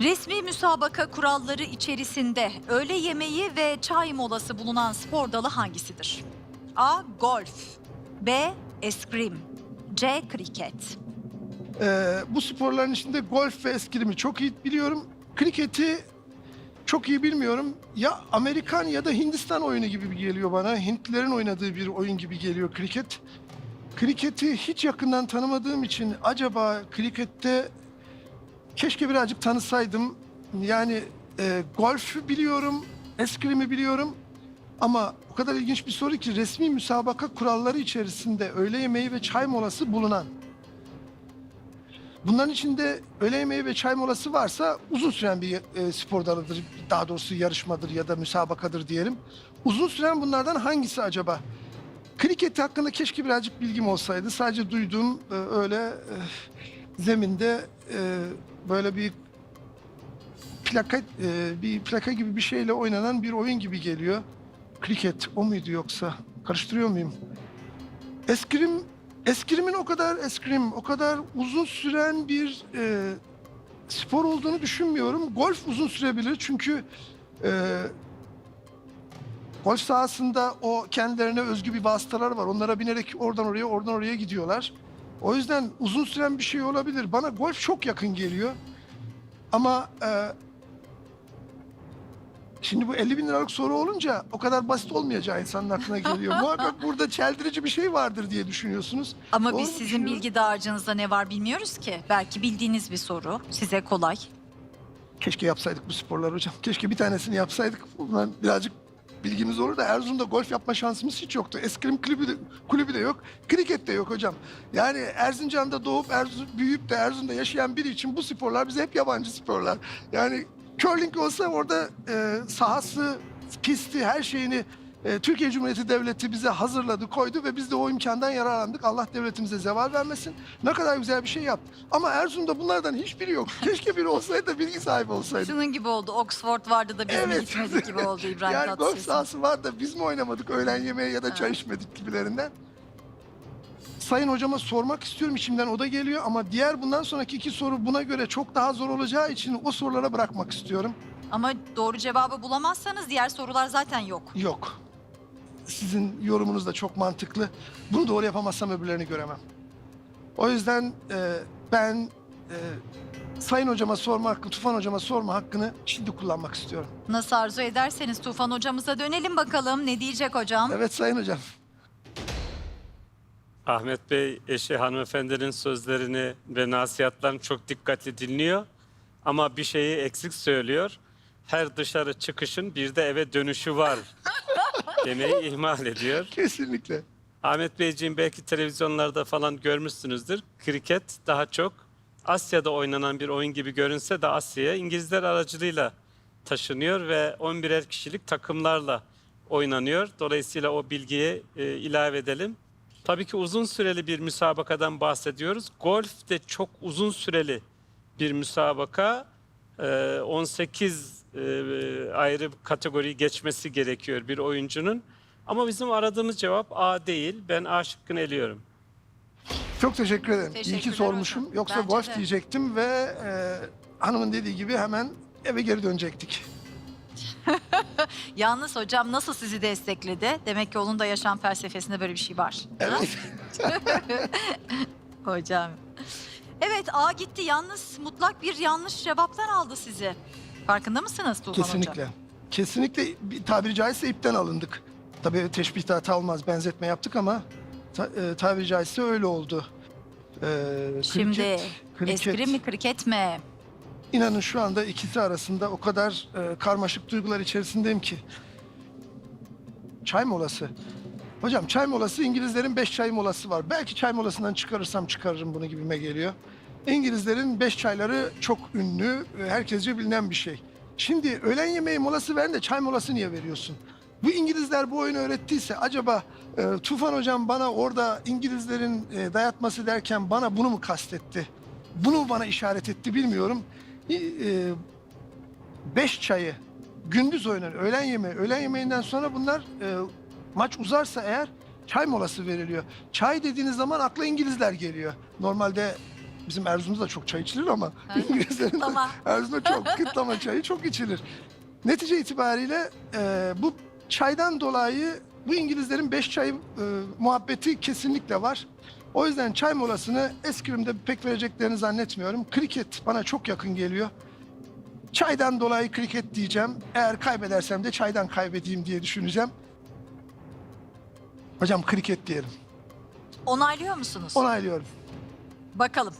Resmi müsabaka kuralları içerisinde öğle yemeği ve çay molası bulunan spor dalı hangisidir? A. Golf B. Eskrim C. Kriket Ee, bu sporların içinde golf ve eskrimi çok iyi biliyorum. Kriketi çok iyi bilmiyorum. Ya Amerikan ya da Hindistan oyunu gibi geliyor bana. Hintlilerin oynadığı bir oyun gibi geliyor kriket. Kriketi hiç yakından tanımadığım için acaba krikette keşke birazcık tanısaydım. Yani e, golfü biliyorum, eskrimi biliyorum. Ama o kadar ilginç bir soru ki resmi müsabaka kuralları içerisinde öğle yemeği ve çay molası bulunan. Bunların içinde öğle yemeği ve çay molası varsa uzun süren bir e, spor dalıdır. Daha doğrusu yarışmadır ya da müsabakadır diyelim. Uzun süren bunlardan hangisi acaba? Kriket hakkında keşke birazcık bilgim olsaydı. Sadece duyduğum e, öyle e, zeminde e, böyle bir plaka e, bir plaka gibi bir şeyle oynanan bir oyun gibi geliyor. Kriket o muydu yoksa? Karıştırıyor muyum? Eskrim eskrimin o kadar eskrim, o kadar uzun süren bir e, spor olduğunu düşünmüyorum. Golf uzun sürebilir çünkü e, golf sahasında o kendilerine özgü bir vasıtalar var. Onlara binerek oradan oraya, oradan oraya gidiyorlar. O yüzden uzun süren bir şey olabilir. Bana golf çok yakın geliyor. Ama e, Şimdi bu 50 bin liralık soru olunca o kadar basit olmayacağı insanın aklına geliyor. Muhakkak burada çeldirici bir şey vardır diye düşünüyorsunuz. Ama Doğru biz mu sizin düşünüyorum? bilgi dağarcığınızda ne var bilmiyoruz ki. Belki bildiğiniz bir soru. Size kolay. Keşke yapsaydık bu sporları hocam. Keşke bir tanesini yapsaydık. Bundan birazcık bilgimiz olur da Erzurum'da golf yapma şansımız hiç yoktu. Eskrim kulübü de, kulübü de yok. Kriket de yok hocam. Yani Erzincan'da doğup Erzurum, büyüyüp de Erzurum'da yaşayan biri için bu sporlar bize hep yabancı sporlar. Yani curling olsa orada e, sahası, pisti, her şeyini e, Türkiye Cumhuriyeti Devleti bize hazırladı, koydu ve biz de o imkandan yararlandık. Allah devletimize zeval vermesin. Ne kadar güzel bir şey yaptı. Ama Erzurum'da bunlardan hiçbiri yok. Keşke biri olsaydı da bilgi sahibi olsaydı. Şunun gibi oldu. Oxford vardı da biz mi gitmedik gibi oldu İbrahim yani golf Tatlıses'in. sahası var da biz mi oynamadık öğlen yemeği ya da çay içmedik gibilerinden. Sayın hocama sormak istiyorum içimden o da geliyor ama diğer bundan sonraki iki soru buna göre çok daha zor olacağı için o sorulara bırakmak istiyorum. Ama doğru cevabı bulamazsanız diğer sorular zaten yok. Yok. Sizin yorumunuz da çok mantıklı. Bunu doğru yapamazsam öbürlerini göremem. O yüzden e, ben e, Sayın hocama sorma hakkı, Tufan hocama sorma hakkını şimdi kullanmak istiyorum. Nasıl arzu ederseniz Tufan hocamıza dönelim bakalım. Ne diyecek hocam? Evet Sayın hocam. Ahmet Bey eşi hanımefendinin sözlerini ve nasihatlerini çok dikkatli dinliyor. Ama bir şeyi eksik söylüyor. Her dışarı çıkışın bir de eve dönüşü var demeyi ihmal ediyor. Kesinlikle. Ahmet Beyciğim belki televizyonlarda falan görmüşsünüzdür. Kriket daha çok Asya'da oynanan bir oyun gibi görünse de Asya'ya İngilizler aracılığıyla taşınıyor ve 11'er kişilik takımlarla oynanıyor. Dolayısıyla o bilgiyi e, ilave edelim. Tabii ki uzun süreli bir müsabakadan bahsediyoruz. Golf de çok uzun süreli bir müsabaka. Ee, 18 e, ayrı kategoriyi geçmesi gerekiyor bir oyuncunun. Ama bizim aradığımız cevap A değil. Ben A şıkkını eliyorum. Çok teşekkür ederim. İyi Teşekkürler ki sormuşum. hocam. Yoksa Bence golf de. diyecektim ve e, hanımın dediği gibi hemen eve geri dönecektik. Yalnız hocam nasıl sizi destekledi? Demek ki onun da yaşam felsefesinde böyle bir şey var. Evet. Hocam. Evet A gitti. Yalnız mutlak bir yanlış cevaptan aldı sizi. Farkında mısınız Tufan Kesinlikle. hocam? Kesinlikle bir tabiri caizse ipten alındık. Tabii teşbihte hata olmaz, benzetme yaptık ama ta, e, tabiri caizse öyle oldu. E, Şimdi eskrim mi kriket mi? İnanın şu anda ikisi arasında o kadar e, karmaşık duygular içerisindeyim ki. Çay molası. Hocam çay molası İngilizlerin beş çay molası var. Belki çay molasından çıkarırsam çıkarırım bunu gibime geliyor. İngilizlerin beş çayları çok ünlü, herkesce bilinen bir şey. Şimdi öğlen yemeği molası veren de çay molası niye veriyorsun? Bu İngilizler bu oyunu öğrettiyse acaba e, Tufan hocam bana orada İngilizlerin e, dayatması derken bana bunu mu kastetti? Bunu bana işaret etti bilmiyorum. E, e, beş çayı gündüz oynanır. Öğlen yemeği. Öğlen yemeğinden sonra bunlar e, maç uzarsa eğer çay molası veriliyor. Çay dediğiniz zaman akla İngilizler geliyor. Normalde Bizim Erzurum'da da çok çay içilir ama Ha, İngilizlerin de kıtlama. Erzurum'da çok kıtlama çayı çok içilir. Netice itibariyle e, bu çaydan dolayı bu İngilizlerin beş çay e, muhabbeti kesinlikle var. O yüzden çay molasını eskrimde pek vereceklerini zannetmiyorum. Kriket bana çok yakın geliyor. Çaydan dolayı kriket diyeceğim. Eğer kaybedersem de çaydan kaybedeyim diye düşüneceğim. Hocam kriket diyelim. Onaylıyor musunuz? Onaylıyorum. Bakalım.